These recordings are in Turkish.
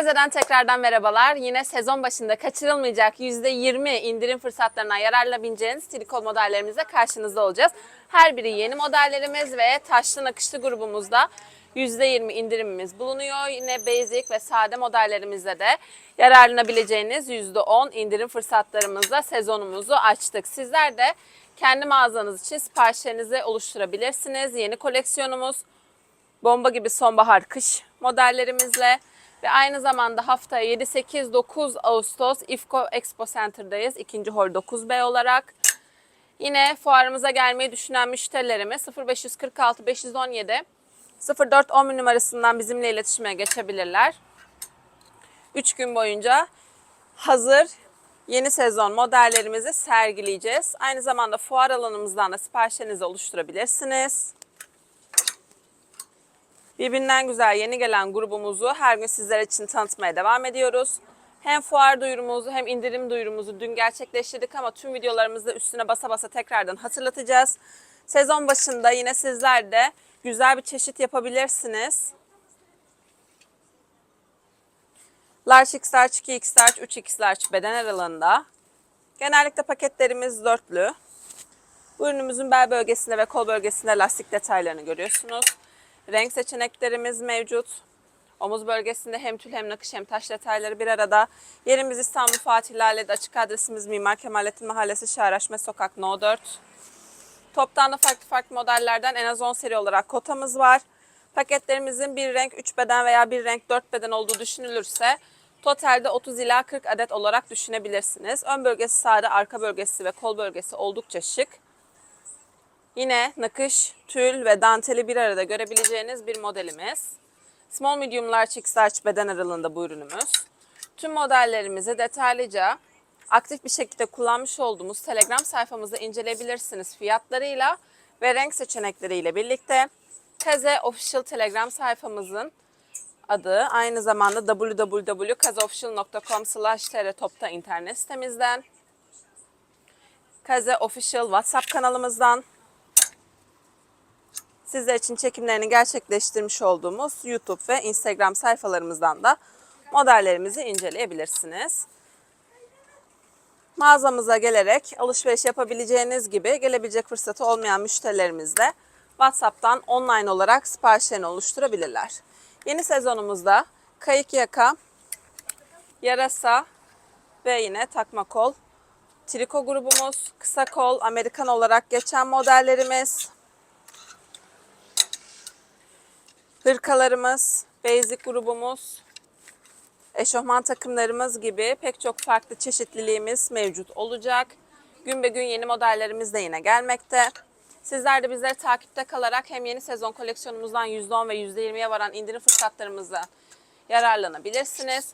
Kazeden tekrardan merhabalar. Yine sezon başında kaçırılmayacak %20 indirim fırsatlarına yararlanabileceğiniz trikot modellerimizle karşınızda olacağız. Her biri yeni modellerimiz ve taşlı nakışlı grubumuzda %20 indirimimiz bulunuyor. Yine basic ve sade modellerimizde de yararlanabileceğiniz %10 indirim fırsatlarımızla sezonumuzu açtık. Sizler de kendi mağazanız için siparişlerinizi oluşturabilirsiniz. Yeni koleksiyonumuz bomba gibi sonbahar kış modellerimizle ve aynı zamanda haftaya 7, 8, 9 Ağustos IFCO Expo Center'dayız. ikinci hol 9B olarak. Yine fuarımıza gelmeyi düşünen müşterilerimiz 0546 517 0410 numarasından bizimle iletişime geçebilirler. 3 gün boyunca hazır yeni sezon modellerimizi sergileyeceğiz. Aynı zamanda fuar alanımızdan da siparişlerinizi oluşturabilirsiniz. Birbirinden güzel yeni gelen grubumuzu her gün sizler için tanıtmaya devam ediyoruz. Hem fuar duyurumuzu hem indirim duyurumuzu dün gerçekleştirdik ama tüm videolarımızda üstüne basa basa tekrardan hatırlatacağız. Sezon başında yine sizler de güzel bir çeşit yapabilirsiniz. Large X large, 2X large, 3X large beden aralığında. Genellikle paketlerimiz dörtlü. Bu ürünümüzün bel bölgesinde ve kol bölgesinde lastik detaylarını görüyorsunuz. Renk seçeneklerimiz mevcut. Omuz bölgesinde hem tül hem nakış hem taş detayları bir arada. Yerimiz İstanbul Fatih Lale'de açık adresimiz Mimar Kemalettin Mahallesi Şahraşme Sokak No 4. Toptan da farklı farklı modellerden en az 10 seri olarak kotamız var. Paketlerimizin bir renk 3 beden veya bir renk 4 beden olduğu düşünülürse totalde 30 ila 40 adet olarak düşünebilirsiniz. Ön bölgesi sade, arka bölgesi ve kol bölgesi oldukça şık. Yine nakış, tül ve danteli bir arada görebileceğiniz bir modelimiz. Small, medium, large, x large beden aralığında bu ürünümüz. Tüm modellerimizi detaylıca aktif bir şekilde kullanmış olduğumuz Telegram sayfamızda inceleyebilirsiniz fiyatlarıyla ve renk seçenekleriyle birlikte. Kaze Official Telegram sayfamızın adı aynı zamanda www.kazeofficial.com slash topta internet sitemizden. Kaze Official WhatsApp kanalımızdan sizler için çekimlerini gerçekleştirmiş olduğumuz YouTube ve Instagram sayfalarımızdan da modellerimizi inceleyebilirsiniz. Mağazamıza gelerek alışveriş yapabileceğiniz gibi gelebilecek fırsatı olmayan müşterilerimiz de WhatsApp'tan online olarak siparişlerini oluşturabilirler. Yeni sezonumuzda kayık yaka, yarasa ve yine takma kol triko grubumuz, kısa kol, Amerikan olarak geçen modellerimiz, hırkalarımız, basic grubumuz, eşofman takımlarımız gibi pek çok farklı çeşitliliğimiz mevcut olacak. Gün be gün yeni modellerimiz de yine gelmekte. Sizler de bizleri takipte kalarak hem yeni sezon koleksiyonumuzdan %10 ve %20'ye varan indirim fırsatlarımızdan yararlanabilirsiniz.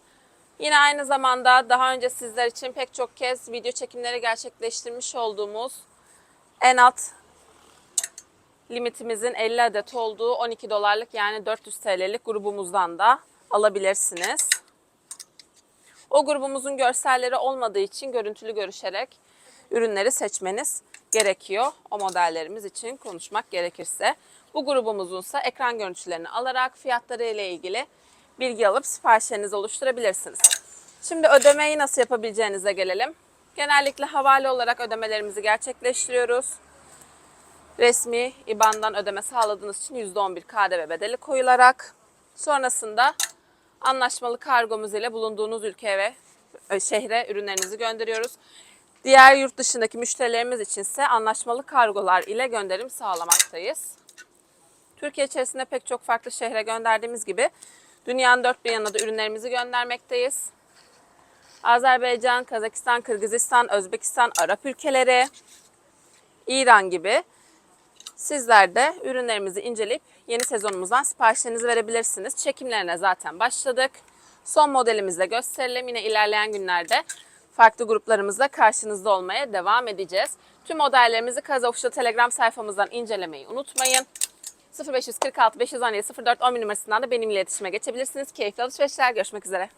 Yine aynı zamanda daha önce sizler için pek çok kez video çekimleri gerçekleştirmiş olduğumuz en alt limitimizin 50 adet olduğu 12 dolarlık yani 400 TL'lik grubumuzdan da alabilirsiniz. O grubumuzun görselleri olmadığı için görüntülü görüşerek ürünleri seçmeniz gerekiyor. O modellerimiz için konuşmak gerekirse. Bu grubumuzunsa ekran görüntülerini alarak fiyatları ile ilgili bilgi alıp siparişlerinizi oluşturabilirsiniz. Şimdi ödemeyi nasıl yapabileceğinize gelelim. Genellikle havale olarak ödemelerimizi gerçekleştiriyoruz. Resmi IBAN'dan ödeme sağladığınız için %11 KDV bedeli koyularak sonrasında anlaşmalı kargomuz ile bulunduğunuz ülkeye ve e, şehre ürünlerinizi gönderiyoruz. Diğer yurt dışındaki müşterilerimiz içinse anlaşmalı kargolar ile gönderim sağlamaktayız. Türkiye içerisinde pek çok farklı şehre gönderdiğimiz gibi dünyanın dört bir yanına da ürünlerimizi göndermekteyiz. Azerbaycan, Kazakistan, Kırgızistan, Özbekistan, Arap ülkeleri, İran gibi sizler de ürünlerimizi inceleyip yeni sezonumuzdan siparişlerinizi verebilirsiniz. Çekimlerine zaten başladık. Son modelimizde gösterelim. Yine ilerleyen günlerde farklı gruplarımızla karşınızda olmaya devam edeceğiz. Tüm modellerimizi Kaza Telegram sayfamızdan incelemeyi unutmayın. 0546 517 04 10 numarasından da benimle iletişime geçebilirsiniz. Keyifli alışverişler. Görüşmek üzere.